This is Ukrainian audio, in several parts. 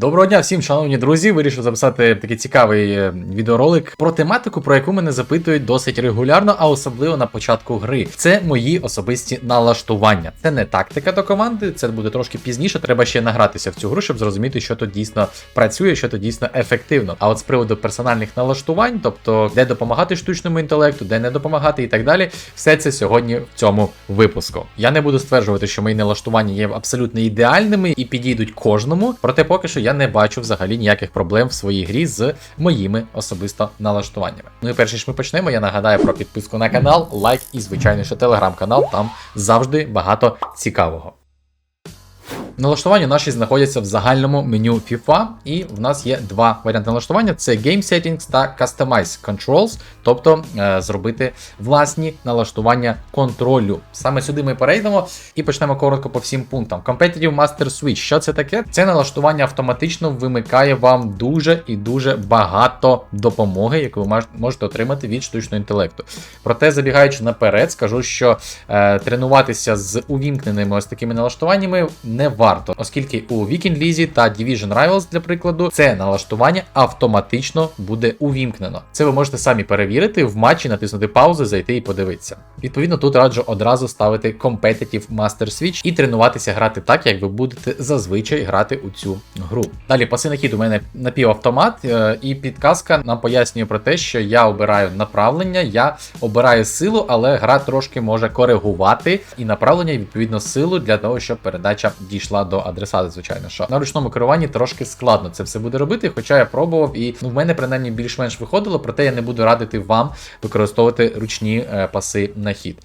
Доброго дня всім, шановні друзі. Вирішив записати такий цікавий е, відеоролик про тематику, про яку мене запитують досить регулярно, а особливо на початку гри. Це мої особисті налаштування. Це не тактика до команди, це буде трошки пізніше. Треба ще награтися в цю гру, щоб зрозуміти, що тут дійсно працює, що тут дійсно ефективно. А от з приводу персональних налаштувань, тобто де допомагати штучному інтелекту, де не допомагати і так далі, все це сьогодні в цьому випуску. Я не буду стверджувати, що мої налаштування є абсолютно ідеальними і підійдуть кожному, проте поки що я не бачу взагалі ніяких проблем в своїй грі з моїми особисто налаштуваннями. Ну і перш ніж ми почнемо, я нагадаю про підписку на канал, лайк і, звичайно, що телеграм-канал. Там завжди багато цікавого. Налаштування наші знаходяться в загальному меню FIFA, і в нас є два варіанти налаштування: це Game Settings та Customize Controls, тобто е, зробити власні налаштування контролю. Саме сюди ми перейдемо і почнемо коротко по всім пунктам. Competitive Master Switch. Що це таке? Це налаштування автоматично вимикає вам дуже і дуже багато допомоги, яку ви можете отримати від штучного інтелекту. Проте, забігаючи наперед, скажу, що е, тренуватися з увімкненими ось такими налаштуваннями не варто, оскільки у Weekend Лізі та Division Rivals, для прикладу, це налаштування автоматично буде увімкнено. Це ви можете самі перевірити в матчі, натиснути паузу, зайти і подивитися. Відповідно, тут раджу одразу ставити Competitive Master Switch і тренуватися грати так, як ви будете зазвичай грати у цю гру. Далі паси на хід у мене напівавтомат, е, і підказка нам пояснює про те, що я обираю направлення, я обираю силу, але гра трошки може коригувати і направлення, і відповідно силу для того, щоб передача дійшла до адресата. Звичайно, що на ручному керуванні трошки складно це все буде робити, хоча я пробував і ну, в мене принаймні більш-менш виходило, проте я не буду радити вам використовувати ручні е, паси на хід.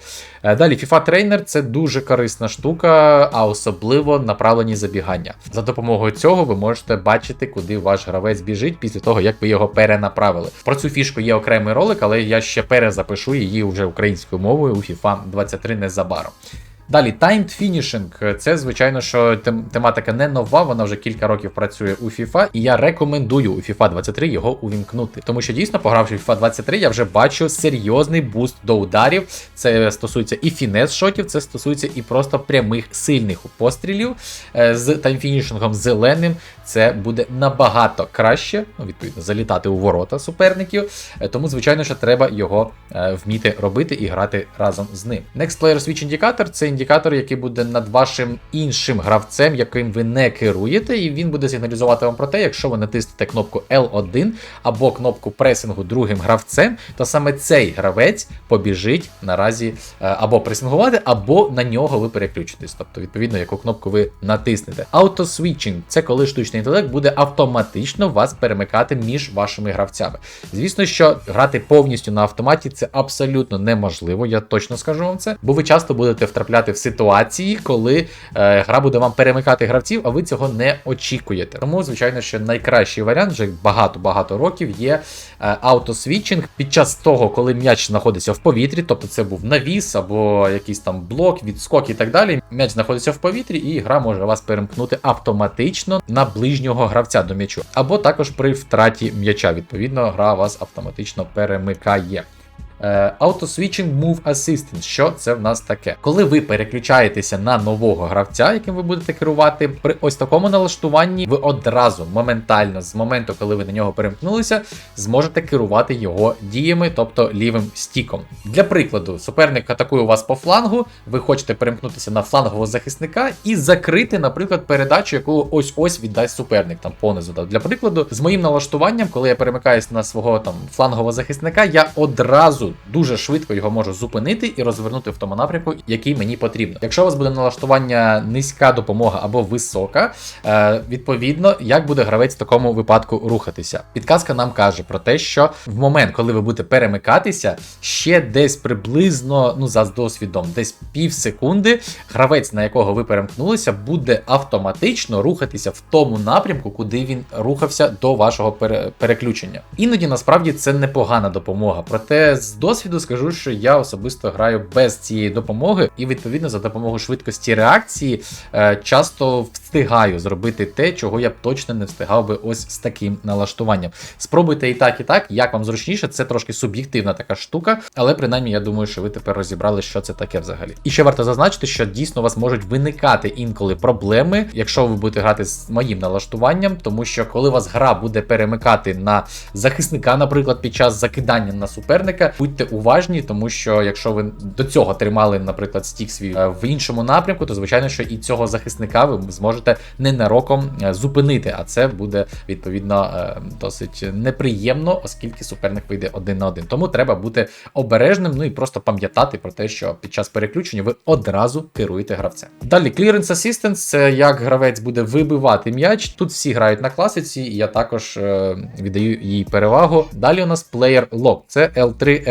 Е, Далі, FIFA Trainer це дуже корисна штука, а особливо направлені забігання. За допомогою цього ви можете бачити, куди ваш гравець біжить після того, як ви його перенаправили. Про цю фішку є окремий ролик, але я ще перезапишу її вже українською мовою у FIFA 23 незабаром. Далі, Timed Finishing. Це, звичайно, що тем- тематика не нова, вона вже кілька років працює у FIFA, і я рекомендую у FIFA 23 його увімкнути. Тому що дійсно, погравши FIFA 23, я вже бачу серйозний буст до ударів. Це стосується і фінес шотів, це стосується і просто прямих сильних пострілів Е, з таймфінішингом зеленим. Це буде набагато краще, ну, відповідно, залітати у ворота суперників. Е, Тому, звичайно, що треба його е, вміти робити і грати разом з ним. Next Player Switch Indicator це індикатор, який буде над вашим іншим гравцем, яким ви не керуєте, і він буде сигналізувати вам про те, якщо ви натиснете кнопку L1 або кнопку пресингу другим гравцем, то саме цей гравець побіжить наразі е, або пресингувати, або на нього ви переключитесь. Тобто, відповідно, яку кнопку ви натиснете. Auto-switching – це коли штучний інтелект буде автоматично вас перемикати між вашими гравцями. Звісно, що грати повністю на автоматі це абсолютно неможливо, я точно скажу вам це, бо ви часто будете втрапляти в ситуації, коли е, гра буде вам перемикати гравців, а ви цього не очікуєте. Тому, звичайно, що найкращий варіант вже багато-багато років є е, автосвітчинг під час того, коли м'яч знаходиться в повітрі, тобто це був навіс або якийсь там блок, відскок і так далі. М'яч знаходиться в повітрі, і гра може вас перемкнути автоматично на ближнього гравця до м'ячу. Або також при втраті м'яча. Відповідно, гра вас автоматично перемикає. Е, Auto-Switching Move Assistant. Що це в нас таке? Коли ви переключаєтеся на нового гравця, яким ви будете керувати, при ось такому налаштуванні ви одразу моментально, з моменту, коли ви на нього перемкнулися, зможете керувати його діями, тобто лівим стіком. Для прикладу, суперник атакує вас по флангу, ви хочете перемкнутися на флангового захисника і закрити, наприклад, передачу, яку ось ось віддасть суперник там понизу. Для прикладу, з моїм налаштуванням, коли я перемикаюсь на свого там флангового захисника, я одразу дуже швидко його можу зупинити і розвернути в тому напрямку, який мені потрібно. Якщо у вас буде налаштування низька допомога або висока, е, відповідно, як буде гравець в такому випадку рухатися. Підказка нам каже про те, що в момент, коли ви будете перемикатися, ще десь приблизно, ну за досвідом, десь пів секунди, гравець, на якого ви перемкнулися, буде автоматично рухатися в тому напрямку, куди він рухався до вашого пере- переключення. Іноді насправді це непогана допомога, проте з досвіду скажу, що я особисто граю без цієї допомоги, і відповідно за допомогою швидкості реакції е, часто встигаю зробити те, чого я б точно не встигав би ось з таким налаштуванням. Спробуйте і так, і так, як вам зручніше, це трошки суб'єктивна така штука, але принаймні я думаю, що ви тепер розібрали, що це таке взагалі. І ще варто зазначити, що дійсно у вас можуть виникати інколи проблеми, якщо ви будете грати з моїм налаштуванням, тому що коли вас гра буде перемикати на захисника, наприклад, під час закидання на суперника, будьте уважні, тому що якщо ви до цього тримали, наприклад, стік свій е, в іншому напрямку, то звичайно, що і цього захисника ви зможете ненароком е, зупинити, а це буде відповідно е, досить неприємно, оскільки суперник вийде один на один. Тому треба бути обережним, ну і просто пам'ятати про те, що під час переключення ви одразу керуєте гравцем. Далі Clearance Assistance – це як гравець буде вибивати м'яч. Тут всі грають на класиці, і я також віддаю їй перевагу. Далі у нас Player Lock, це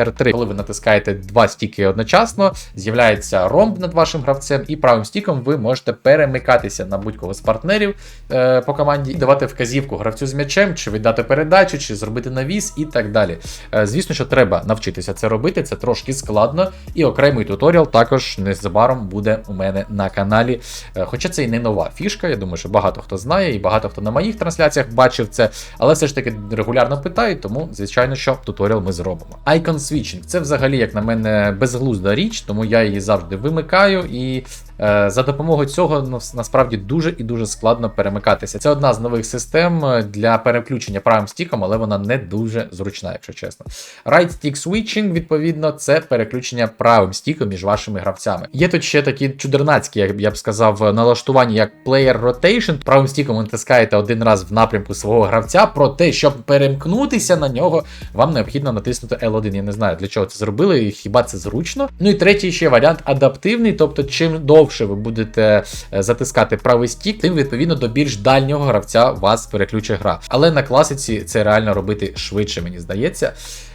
L3R3. Коли ви натискаєте два стіки одночасно, з'являється ромб над вашим гравцем, і правим стіком ви можете перемикатися на будь-кого з партнерів е, по команді і давати вказівку гравцю з м'ячем, чи віддати передачу, чи зробити навіс і так далі. Е, звісно, що треба навчитися це робити, це трошки складно, і окремий туторіал також незабаром буде у мене на каналі. Е, хоча це і не нова фішка, я думаю, що багато хто знає, і багато хто на моїх трансляціях бачив це, але все ж таки регулярно питають, тому звичайно, що туторіал ми зробимо. Icon Switching це взагалі, як на мене, безглузда річ, тому я її завжди вимикаю і. Е, за допомогою цього ну, насправді дуже і дуже складно перемикатися. Це одна з нових систем е, для переключення правим стіком, але вона не дуже зручна, якщо чесно. Right Stick Switching, відповідно, це переключення правим стіком між вашими гравцями. Є тут ще такі чудернацькі, як я б сказав, налаштування як Player Rotation. Правим стіком ви натискаєте один раз в напрямку свого гравця, проте, щоб перемкнутися на нього, вам необхідно натиснути L1. Я не знаю, для чого це зробили, хіба це зручно. Ну і третій ще варіант адаптивний, тобто, чим довше довше ви будете е, затискати правий стік, тим відповідно до більш дальнього гравця вас переключить гра. Але на класиці це реально робити швидше, мені здається.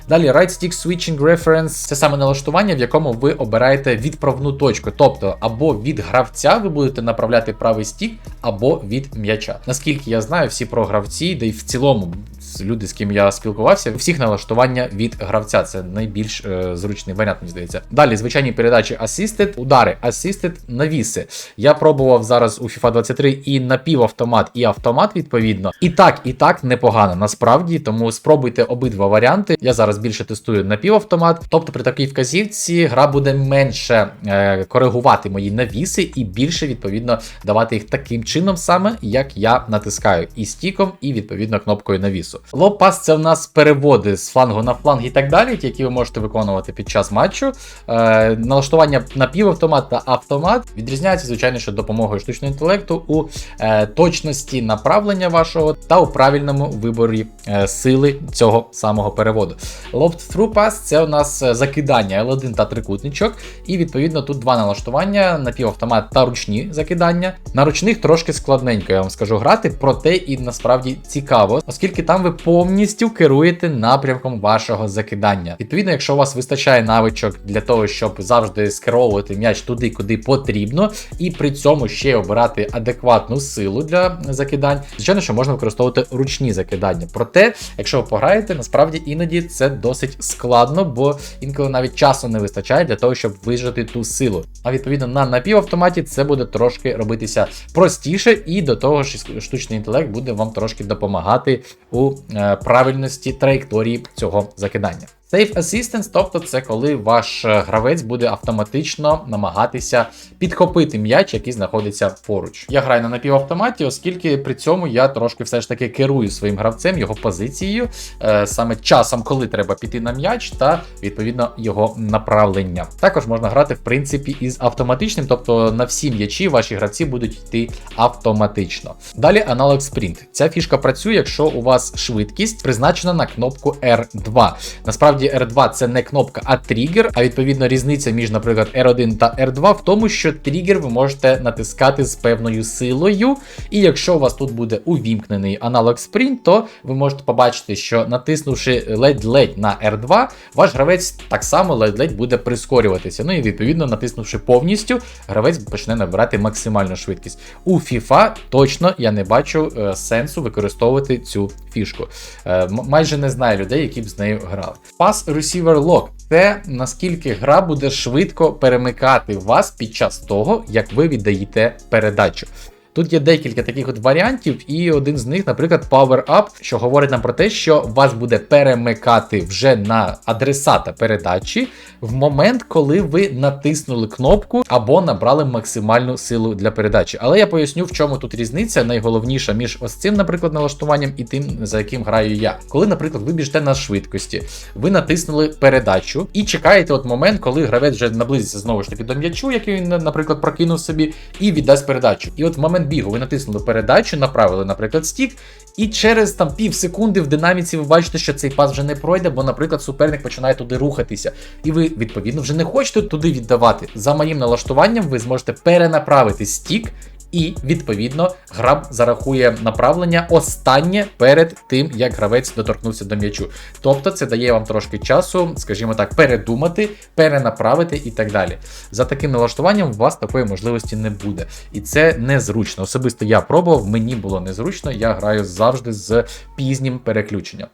Далі Right Stick Switching Reference це саме налаштування, в якому ви обираєте відправну точку. Тобто, або від гравця ви будете направляти правий стік, або від м'яча. Наскільки я знаю, всі програвці, де й в цілому люди, з ким я спілкувався, всіх налаштування від гравця. Це найбільш е, зручний варіант, мені здається. Далі, звичайні передачі Assisted, удари, Assisted, навіси. Я пробував зараз у FIFA 23 і напівавтомат, і автомат, відповідно. І так, і так непогано, насправді. Тому спробуйте обидва варіанти. Я зараз більше тестую напівавтомат. Тобто при такій вказівці гра буде менше е, коригувати мої навіси і більше, відповідно, давати їх таким чином, саме як я натискаю і стіком, і відповідно кнопкою навісу. Лоп-пас це в нас переводи з флангу на фланг і так далі, які ви можете виконувати під час матчу. Е, налаштування напівавтомат та автомат відрізняються, звичайно, що допомогою штучного інтелекту у е, точності направлення вашого та у правильному виборі сили цього самого переводу. Loft Through це у нас е, закидання L1 та трикутничок, і відповідно тут два налаштування: напівавтомат та ручні закидання. На ручних трошки складненько, я вам скажу грати, проте і насправді цікаво, оскільки там ви повністю керуєте напрямком вашого закидання. Відповідно, якщо у вас вистачає навичок для того, щоб завжди скеровувати м'яч туди, куди потрібно, і при цьому ще обирати адекватну силу для закидань, звичайно, що можна використовувати ручні закидання. Проте, якщо ви пограєте, насправді іноді це досить складно, бо інколи навіть часу не вистачає для того, щоб вижити ту силу. А відповідно на напівавтоматі це буде трошки робитися простіше, і до того ж штучний інтелект буде вам трошки допомагати у е, правильності траєкторії цього закидання. Safe Assistance, тобто це коли ваш е, гравець буде автоматично намагатися підхопити м'яч, який знаходиться поруч. Я граю на напівавтоматі, оскільки при цьому я трошки все ж таки керую своїм гравцем, його позицією, е, саме часом, коли треба піти на м'яч, та відповідно його направлення. Також можна грати, в принципі, із автоматичним, тобто на всі м'ячі ваші гравці будуть йти автоматично. Далі аналог Sprint. Ця фішка працює, якщо у вас швидкість призначена на кнопку R2. Насправді насправді R2 це не кнопка, а тригер. А відповідно різниця між, наприклад, R1 та R2 в тому, що тригер ви можете натискати з певною силою. І якщо у вас тут буде увімкнений аналог Sprint, то ви можете побачити, що натиснувши ледь-ледь на R2, ваш гравець так само ледь-ледь буде прискорюватися. Ну і відповідно, натиснувши повністю, гравець почне набирати максимальну швидкість. У FIFA точно я не бачу е, сенсу використовувати цю фішку. Е, майже не знаю людей, які б з нею грали. Pass Receiver Lock це наскільки гра буде швидко перемикати вас під час того, як ви віддаєте передачу. Тут є декілька таких от варіантів, і один з них, наприклад, Power Up, що говорить нам про те, що вас буде перемикати вже на адресата передачі в момент, коли ви натиснули кнопку або набрали максимальну силу для передачі. Але я поясню, в чому тут різниця найголовніша між ось цим, наприклад, налаштуванням і тим, за яким граю я. Коли, наприклад, ви біжите на швидкості, ви натиснули передачу і чекаєте от момент, коли гравець вже наблизиться знову ж таки до м'ячу, який він, наприклад, прокинув собі, і віддасть передачу. І от в момент бігу ви натиснули передачу, направили, наприклад, стік, і через там пів секунди в динаміці ви бачите, що цей пас вже не пройде, бо, наприклад, суперник починає туди рухатися. І ви, відповідно, вже не хочете туди віддавати. За моїм налаштуванням, ви зможете перенаправити стік. І відповідно гра зарахує направлення останнє перед тим, як гравець доторкнувся до м'ячу. Тобто це дає вам трошки часу, скажімо так, передумати, перенаправити і так далі. За таким налаштуванням у вас такої можливості не буде. І це незручно. Особисто я пробував, мені було незручно, я граю завжди з пізнім переключенням.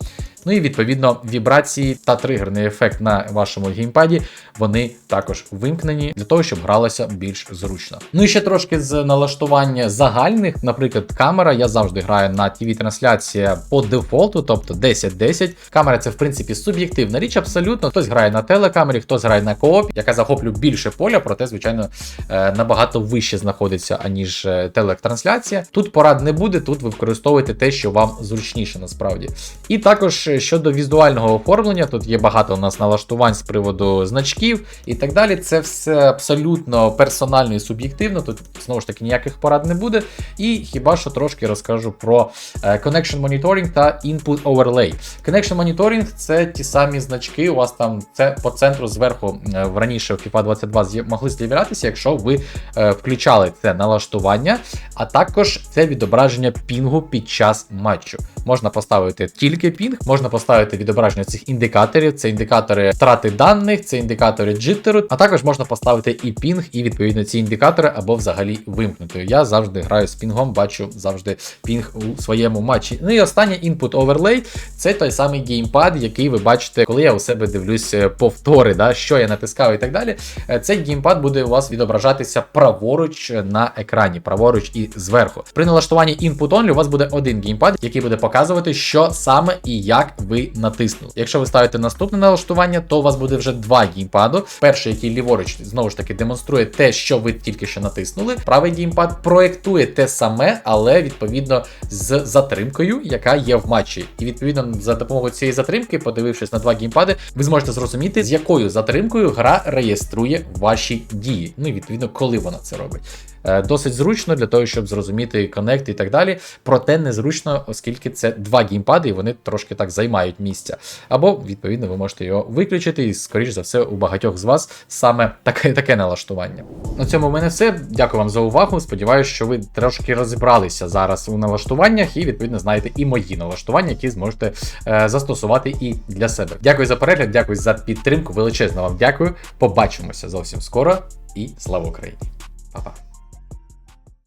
Ну і відповідно вібрації та тригерний ефект на вашому геймпаді вони також вимкнені для того, щоб гралося більш зручно. Ну і ще трошки з налаштування загальних, наприклад, камера. Я завжди граю на tv трансляція по дефолту, тобто 10-10. Камера це в принципі суб'єктивна річ, абсолютно. Хтось грає на телекамері, хтось грає на коопі, яка захоплює більше поля, проте, звичайно, е, набагато вище знаходиться, аніж е, телектрансляція. Тут порад не буде, тут ви використовуєте те, що вам зручніше насправді. І також е, щодо візуального оформлення, тут є багато у нас налаштувань з приводу значків і так далі. Це все абсолютно персонально і суб'єктивно. Тут знову ж таки ніяких порад не буде. І хіба що трошки розкажу про е, Connection Monitoring та Input Overlay. Connection Monitoring це ті самі значки. У вас там це по центру зверху е, раніше в FIFA 22 з'я- могли з'являтися, якщо ви е, включали це налаштування, а також це відображення пінгу під час матчу. Можна поставити тільки пінг, можна поставити відображення цих індикаторів. Це індикатори втрати даних, це індикатори джиттеру, а також можна поставити і пінг, і відповідно ці індикатори або взагалі вимкнути. Я завжди граю з пінгом, бачу завжди пінг у своєму матчі. Ну і останнє input overlay це той самий геймпад, який ви бачите, коли я у себе дивлюсь е, повтори, да, що я натискаю і так далі. Е, Цей геймпад буде у вас відображатися праворуч на екрані, праворуч і зверху. При налаштуванні input only у вас буде один геймпад, який буде показувати, що саме і як ви натиснули. Якщо ви ставите наступне налаштування, то у вас буде вже два геймпаду. Перший, який ліворуч, знову ж таки демонструє те, що ви тільки що натиснули. Правий геймпад проєктує те саме, але відповідно з затримкою, яка є в матчі. І відповідно за допомогою цієї затримки, подивившись на два геймпади, ви зможете зрозуміти, з якою затримкою гра реєструє ваші дії. Ну і відповідно, коли вона це робить. Е, Досить зручно для того, щоб зрозуміти коннект і так далі. Проте незручно, оскільки це два геймпади, і вони трошки так займають місця. Або, відповідно, ви можете його виключити, і, скоріш за все, у багатьох з вас саме таке, таке налаштування. На цьому в мене все. Дякую вам за увагу. Сподіваюся, що ви трошки розібралися зараз у налаштуваннях і, відповідно, знаєте і мої налаштування, які зможете е, застосувати і для себе. Дякую за перегляд, дякую за підтримку. Величезно вам дякую. Побачимося зовсім скоро і слава Україні! Па-па!